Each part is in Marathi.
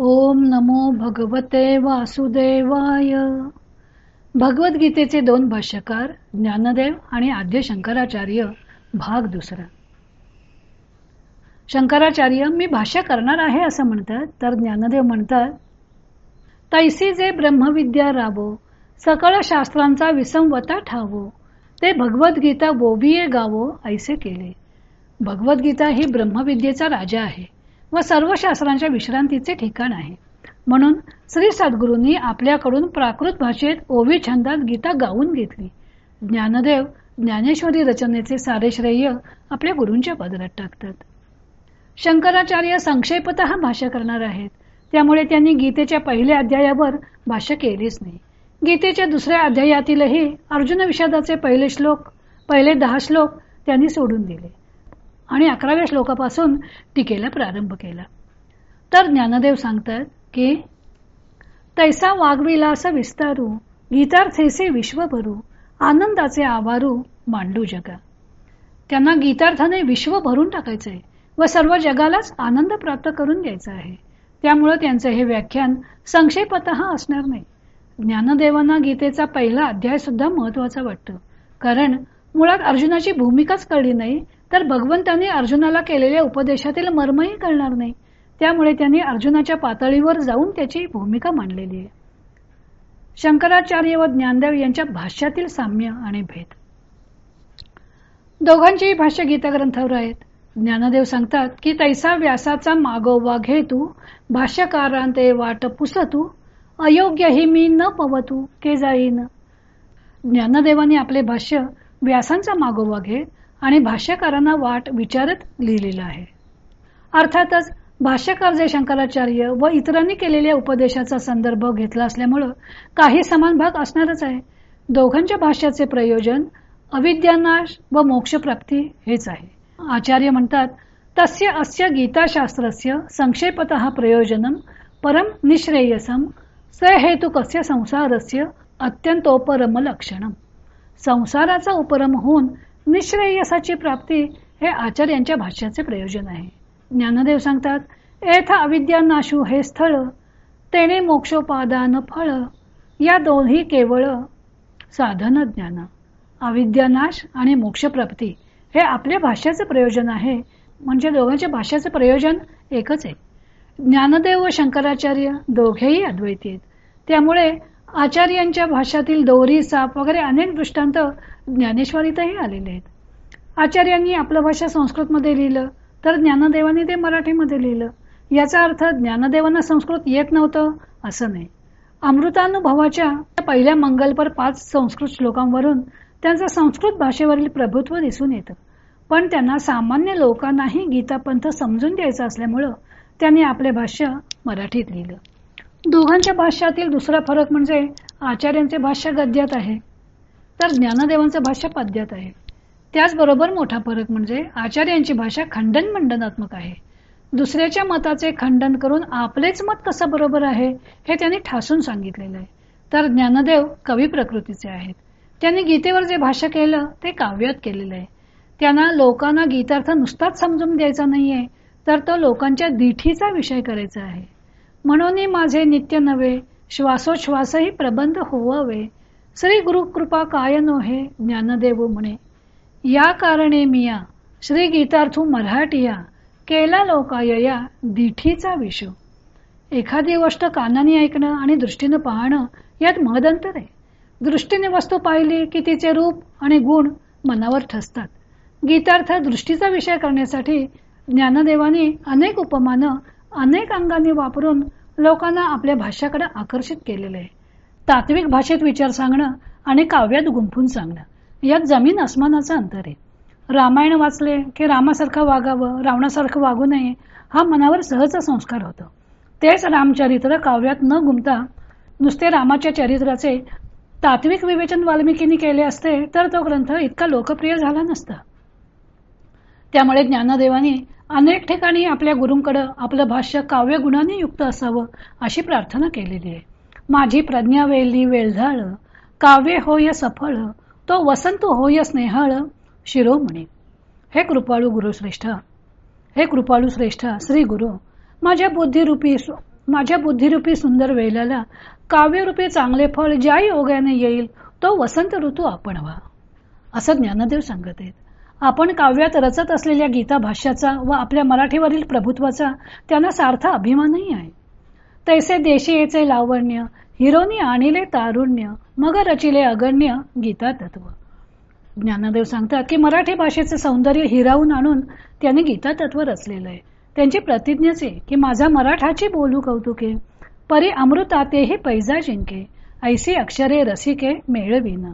ओम नमो भगवते वासुदेवाय. भगवद्गीतेचे दोन भाष्यकार ज्ञानदेव आणि आद्य शंकराचार्य भाग दुसरा. शंकराचार्य मी भाष्य करणार आहे असं म्हणतात तर ज्ञानदेव म्हणतात तैसी जे ब्रह्मविद्या राबो सकळ शास्त्रांचा विसंवता ठावो ते भगवद्गीता बोबिये गावो ऐसे केले. भगवद्गीता ही ब्रह्मविद्येचा राजा आहे. व सर्व शास्त्रांच्या विश्रांतीचे ठिकाण आहे. म्हणून श्री सद्गुरूंनी आपल्याकडून प्राकृत भाषेत ओवी छंदात गीता गाऊन घेतली. ज्ञानदेव ज्ञानेश्वरी रचनेचे सारे श्रेय आपल्या गुरूंच्या पदरात टाकतात. शंकराचार्य संक्षेपत भाष्य करणार आहेत. त्यामुळे त्यांनी गीतेच्या पहिल्या अध्यायावर भाष्य केलेच नाही. गीतेच्या दुसऱ्या अध्यायातीलही अर्जुन विषादाचे पहिले श्लोक पहिले दहा श्लोक त्यांनी सोडून दिले. आणि अकराव्या श्लोकापासून टीकेला प्रारंभ केला. तर ज्ञानदेव सांगतात की तैसा वाघविलास विस्तारू गीतार्थेसे विश्वभरू आनंदाचे आवारू मांडू जगा. त्यांना गीतार्थाने विश्व भरून टाकायचंय व सर्व जगालाच आनंद प्राप्त करून द्यायचा आहे. त्यामुळं त्यांचं हे व्याख्यान संक्षेपत असणार नाही. ज्ञानदेवांना गीतेचा पहिला अध्याय सुद्धा महत्त्वाचा वाटतो. कारण मुळात अर्जुनाची भूमिकाच कळली नाही तर भगवंतांनी अर्जुनाला केलेल्या उपदेशातील मर्मही कळणार नाही. त्यामुळे त्यांनी अर्जुनाच्या पातळीवर जाऊन त्याची भूमिका मांडलेली आहे. शंकराचार्य व ज्ञानदेव यांच्या भाष्यातील साम्य आणि भेद. दोघांचेही भाष्य गीताग्रंथावर आहेत. ज्ञानदेव सांगतात की तैसा व्यासाचा मागोवा घेतू भाष्यकारांते वाट पुसतू अयोग्य ही मी न पवतू के जाईन ज्ञानदेवाने आपले भाष्य व्यासांचा मागोवा घेत आणि भाष्यकारांना वाट विचारत लिहिलेलं आहे. अर्थातच भाष्यकार जे शंकराचार्य व इतरांनी केलेल्या उपदेशाचा संदर्भ घेतला असल्यामुळं काही समान भाग असणारच आहे. दोघांच्या भाष्याचे प्रयोजन अविद्यानाश व मोक्षप्राप्ती हेच आहे. आचार्य म्हणतात तस्य अस्य गीताशास्त्रस्य संक्षेपत प्रयोजनम परम निश्रेयसम सहेतुकस्य संसारस्य अत्यंतोपरम लक्षणम संसाराचा उपरम होऊन निश्रेयसाची प्राप्ती हे आचार्यांच्या भाष्याचे प्रयोजन आहे. ज्ञानदेव सांगतात एथ अविद्या नाशू हे स्थळ तेने मोक्षोपादान फळ या दोन्ही केवळ साधन ज्ञान. अविद्यानाश आणि मोक्षप्राप्ती हे आपल्या भाष्याचे प्रयोजन आहे. म्हणजे दोघांच्या भाष्याचे प्रयोजन एकच आहे. ज्ञानदेव व शंकराचार्य दोघेही अद्वैती आहेत त्यामुळे आचार्यांच्या भाषातील दोरी साप वगैरे अनेक दृष्टांत ज्ञानेश्वरीतही आलेले आहेत. आचार्यांनी आपलं भाषा संस्कृतमध्ये लिहिलं तर ज्ञानदेवांनी ते मराठीमध्ये लिहिलं. याचा अर्थ ज्ञानदेवांना संस्कृत येत नव्हतं असं नाही. अमृतानुभवाच्या पहिल्या मंगलपर पाच संस्कृत श्लोकांवरून त्यांचं संस्कृत भाषेवरील प्रभुत्व दिसून येतं. पण त्यांना सामान्य लोकांनाही गीतापंथ समजून द्यायचा असल्यामुळं त्यांनी आपले भाष्य मराठीत लिहिलं. दोघांच्या भाष्यातील दुसरा फरक म्हणजे आचार्यांचे भाष्य गद्यात आहे तर ज्ञानदेवांचं भाष्य पद्यात आहे. त्याचबरोबर मोठा फरक म्हणजे आचार्यांची भाषा खंडन मंडनात्मक आहे. दुसऱ्याच्या मताचे खंडन करून आपलेच मत कसं बरोबर आहे हे त्यांनी ठासून सांगितलेलं आहे. तर ज्ञानदेव कवी प्रकृतीचे आहेत. त्यांनी गीतेवर जे भाष्य केलं ते काव्यात केलेलं आहे. त्यांना लोकांना गीतार्थ नुसताच समजून द्यायचा नाहीये तर तो लोकांच्या दिठीचा विषय करायचा आहे. म्हणून माझे नित्य नव्हे श्वासोश्वासही प्रबंध होवावे. श्री गुरु कृपा काय नोहे ज्ञानदेव म्हणे या कारणे मिया श्री गीतार्थू मराठिया केला लोकायया दिठीचा विषय एखादी गोष्ट कानाने ऐकणं आणि दृष्टीनं पाहणं यात महदंतर आहे. दृष्टीने वस्तू पाहिली की तिचे रूप आणि गुण मनावर ठसतात. गीतार्थ दृष्टीचा विषय करण्यासाठी ज्ञानदेवानी अनेक उपमानं अनेक अंगांनी वापरून लोकांना आपल्या भाषाकडे आकर्षित केलेले आहे. तात्विक भाषेत विचार सांगणं आणि काव्यात गुंफून सांगणं यात जमीन अस्मानाचं अंतर आहे. रामायण वाचले की रामासारखं वागावं रावणासारखं वागू नये हा मनावर सहज संस्कार होतो. तेच रामचरित्र काव्यात न गुमता नुसते रामाच्या चरित्राचे तात्विक विवेचन वाल्मिकीने केले असते तर तो ग्रंथ इतका लोकप्रिय झाला नसता. त्यामुळे ज्ञानदेवाने अनेक ठिकाणी आपल्या गुरूंकडे आपलं भाष्य काव्य गुणाने युक्त असावं अशी प्रार्थना केलेली आहे. माझी प्रज्ञा वेली वेळझाळ काव्य होय सफळ तो वसंत होय स्नेहळ शिरोमणी. हे कृपाळू गुरुश्रेष्ठ हे कृपाळू श्रेष्ठ श्री गुरु माझ्या बुद्धिरूपी माझ्या बुद्धिरूपी सुंदर वेलाला काव्यरूपी चांगले फळ ज्या योगाने येईल तो वसंत ऋतू आपण व्हा असं ज्ञानदेव सांगत आहेत. आपण काव्यात रचत असलेल्या गीता भाष्याचा व आपल्या मराठीवरील प्रभुत्वाचा त्यांना सार्थ अभिमानही आहे. तैसे देशीयेचे लावण्य हिरोनी आणिले तारुण्य मग रचिले अगण्य गीता तत्व. ज्ञानदेव सांगतात की मराठी भाषेचे सौंदर्य हिरावून आणून त्यांनी गीता तत्व रचलेलं आहे. त्यांची प्रतिज्ञाच आहे की माझा मराठाची बोलू कौतुके परी अमृतातेही पैजा जिंके ऐसी अक्षरे रसिके मेळविन.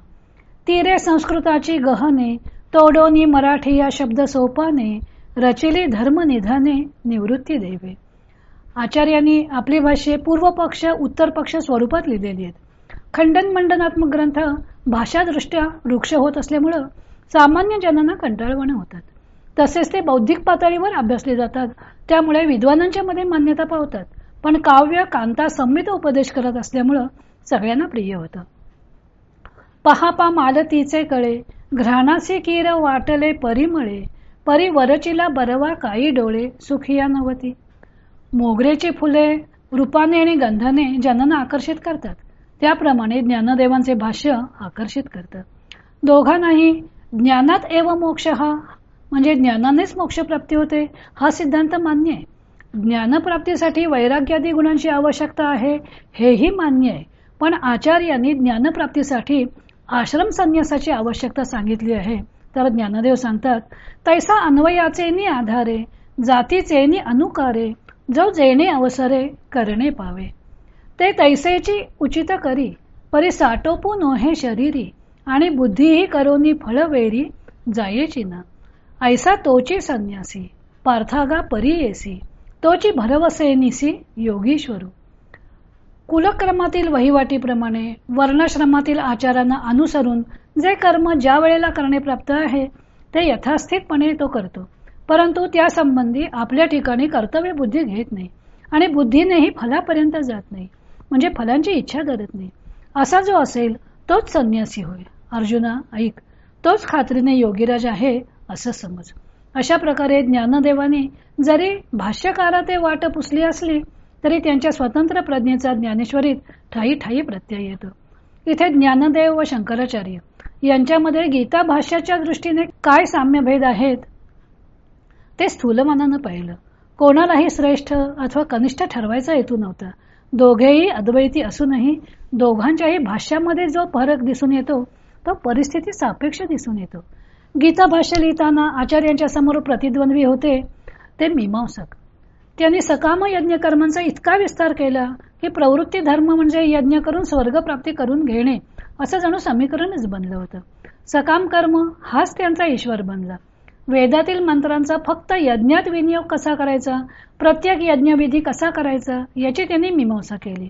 तीरे संस्कृताची गहने तोडोनी मराठी या शब्द सोपाने रचिले धर्म निधाने निवृत्ती देवे. आचार्यांनी आपली भाषे पूर्व पक्ष उत्तर पक्ष स्वरूपात लिहिलेली आहेत. खंडन मंडनात्मक ग्रंथ भाषादृष्ट्या वृक्ष होत असल्यामुळं सामान्य जनांना कंटाळवणं होतात. तसेच ते बौद्धिक पातळीवर अभ्यासले जातात त्यामुळे विद्वानांच्या मध्ये मान्यता पावतात. पण काव्य कांता संमित उपदेश करत असल्यामुळं सगळ्यांना प्रिय होतं. पहापा मालतीचे कळे घ्राणासी किर वाटले परिमळे परी वरचिला बरवा काही डोळे सुखिया नवती मोगरेची फुले रूपाने आणि गंधाने जनांना आकर्षित करतात. त्याप्रमाणे ज्ञानदेवांचे भाष्य आकर्षित करतात दोघांनाही ज्ञानात एव मोक्ष हा म्हणजे ज्ञानानेच मोक्षप्राप्ती होते हा सिद्धांत मान्य आहे. ज्ञानप्राप्तीसाठी वैराग्यादी गुणांची आवश्यकता आहे हेही मान्य आहे. पण आचार्यांनी ज्ञानप्राप्तीसाठी आश्रम संन्यासाची आवश्यकता सांगितली आहे. तर ज्ञानदेव सांगतात तैसा अन्वयाचे आधारे जातीचे अनुकारे जो जेणे अवसरे करणे पावे. ते तैसेची उचित करी परी साटोपू नोहे शरीरी आणि बुद्धीही करोनी फळवेरी जायेची ना. ऐसा तोची संन्यासी पार्थागा परी येसी तोची भरवसेनिसी योगीश्वरू. कुलक्रमातील वहिवाटीप्रमाणे वर्णाश्रमातील आचारांना अनुसरून जे कर्म ज्या वेळेला करणे प्राप्त आहे ते यथास्थितपणे तो करतो. परंतु त्यासंबंधी आपल्या ठिकाणी कर्तव्य बुद्धी घेत नाही आणि बुद्धीनेही फलापर्यंत जात नाही म्हणजे फलांची इच्छा करत नाही. असा जो असेल तोच संन्यासी होय अर्जुना ऐक तोच खात्रीने योगीराज आहे असं समज. अशा प्रकारे ज्ञानदेवाने जरी भाष्यकारा ते वाट पुसली असली तरी त्यांच्या स्वतंत्र प्रज्ञेचा ज्ञानेश्वरीत ठाई ठाई प्रत्यय येतो. इथे ज्ञानदेव व शंकराचार्य यांच्यामध्ये गीता भाष्याच्या दृष्टीने काय साम्यभेद आहेत? ते स्थूलमानानं पाहिलं. कोणालाही श्रेष्ठ अथवा कनिष्ठ ठरवायचा हेतू नव्हता. दोघेही अद्वैती असूनही दोघांच्याही भाष्यामध्ये जो फरक दिसून येतो तो परिस्थिती सापेक्ष दिसून येतो. गीता भाष्य लिहिताना आचार्यांच्या समोर प्रतिद्वंद्वी होते ते मीमांसक. त्यांनी सकाम यज्ञ कर्मांचा इतका विस्तार केला की प्रवृत्ती धर्म म्हणजे यज्ञ करून स्वर्गप्राप्ती करून घेणे असं जणू समीकरणच बनलं होतं. सकाम कर्म हाच त्यांचा ईश्वर बनला. वेदातील मंत्रांचा फक्त यज्ञात विनियोग कसा करायचा प्रत्येक यज्ञविधी कसा करायचा याची त्यांनी मीमांसा केली.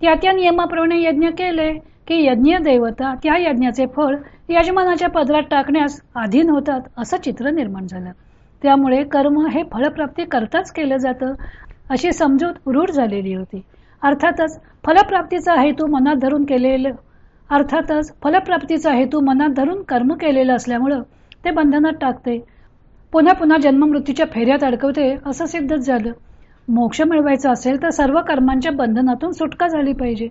त्या त्या नियमाप्रमाणे यज्ञ केले की यज्ञ देवता त्या यज्ञाचे फळ यजमानाच्या पदरात टाकण्यास अधीन होतात असं चित्र निर्माण झालं. त्यामुळे कर्म हे फलप्राप्ती करताच केलं जातं अशी समजूत रूढ झालेली होती. अर्थातच फलप्राप्तीचा हेतू मनात धरून केलेलं अर्थातच फलप्राप्तीचा हेतू मनात धरून कर्म केलेलं असल्यामुळं ते बंधनात टाकते. पुन्हा पुन्हा जन्ममृत्यूच्या फेऱ्यात अडकवते असं सिद्धच झालं. मोक्ष मिळवायचा असेल तर सर्व कर्मांच्या बंधनातून सुटका झाली पाहिजे.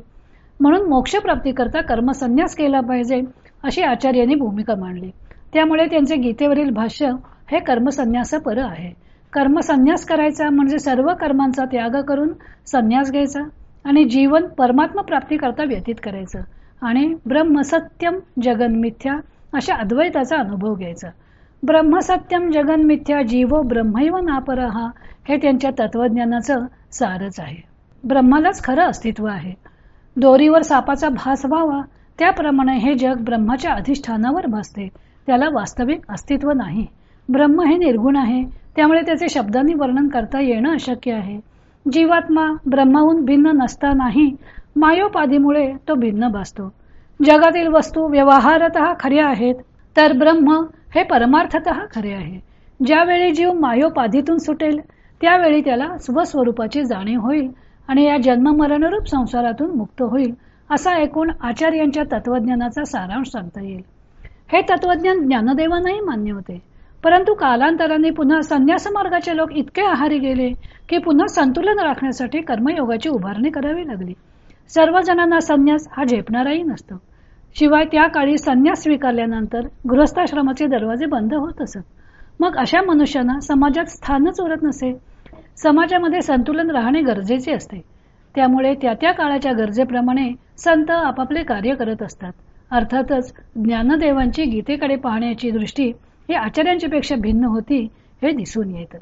म्हणून मोक्षप्राप्तीकरता कर्मसन्यास केला पाहिजे अशी आचार्यांनी भूमिका मांडली. त्यामुळे त्यांचे गीतेवरील भाष्य हे कर्मसन्यास पर आहे. कर्मसन्यास करायचा म्हणजे सर्व कर्मांचा त्याग करून संन्यास घ्यायचा आणि जीवन परमात्मा प्राप्ती करता व्यतीत करायचं आणि ब्रह्मसत्यम जगन्मिथ्या अशा अद्वैताचा अनुभव घ्यायचा. ब्रह्मसत्यम जगन्मिथ्या जीवो ब्रह्मैव नापरहा हे त्यांच्या तत्वज्ञानाचं सारच आहे. ब्रह्मालाच खरं अस्तित्व आहे. दोरीवर सापाचा भास व्हावा त्याप्रमाणे हे जग ब्रह्माच्या अधिष्ठानावर भासते. त्याला वास्तविक अस्तित्व नाही. ब्रह्म हे निर्गुण आहे. त्यामुळे त्याचे शब्दांनी वर्णन करता येणं अशक्य आहे. जीवात्मा ब्रह्माहून भिन्न नसतानाही मायोपाधीमुळे तो भिन्न भासतो. जगातील वस्तू व्यवहारत खऱ्या आहेत तर ब्रह्म हे परमार्थत खरे आहे. ज्यावेळी जीव मायोपाधीतून सुटेल त्यावेळी त्याला स्वस्वरूपाची जाणीव होईल आणि या जन्ममरणरूप संसारातून मुक्त होईल असा एकूण आचार्यांच्या तत्वज्ञानाचा सारांश सांगता येईल. हे तत्वज्ञान ज्ञानदेवांनाही मान्य होते. परंतु कालांतराने पुन्हा संन्यास मार्गाचे लोक इतके आहारी गेले की पुन्हा संतुलन राखण्यासाठी कर्मयोगाची उभारणी करावी लागली. सर्व जणांना संन्यास हा झेपणाराही नसतो. शिवाय त्या काळी संन्यास स्वीकारल्यानंतर गृहस्थाश्रमाचे दरवाजे बंद होत असत. मग अशा मनुष्यांना समाजात स्थानच उरत नसे. समाजामध्ये संतुलन राहणे गरजेचे असते. त्यामुळे त्या त्या काळाच्या गरजेप्रमाणे संत आपापले कार्य करत असतात. अर्थातच ज्ञानदेवांची गीतेकडे पाहण्याची दृष्टी ही आचार्यांच्या पेक्षा भिन्न होती हे दिसून येतं.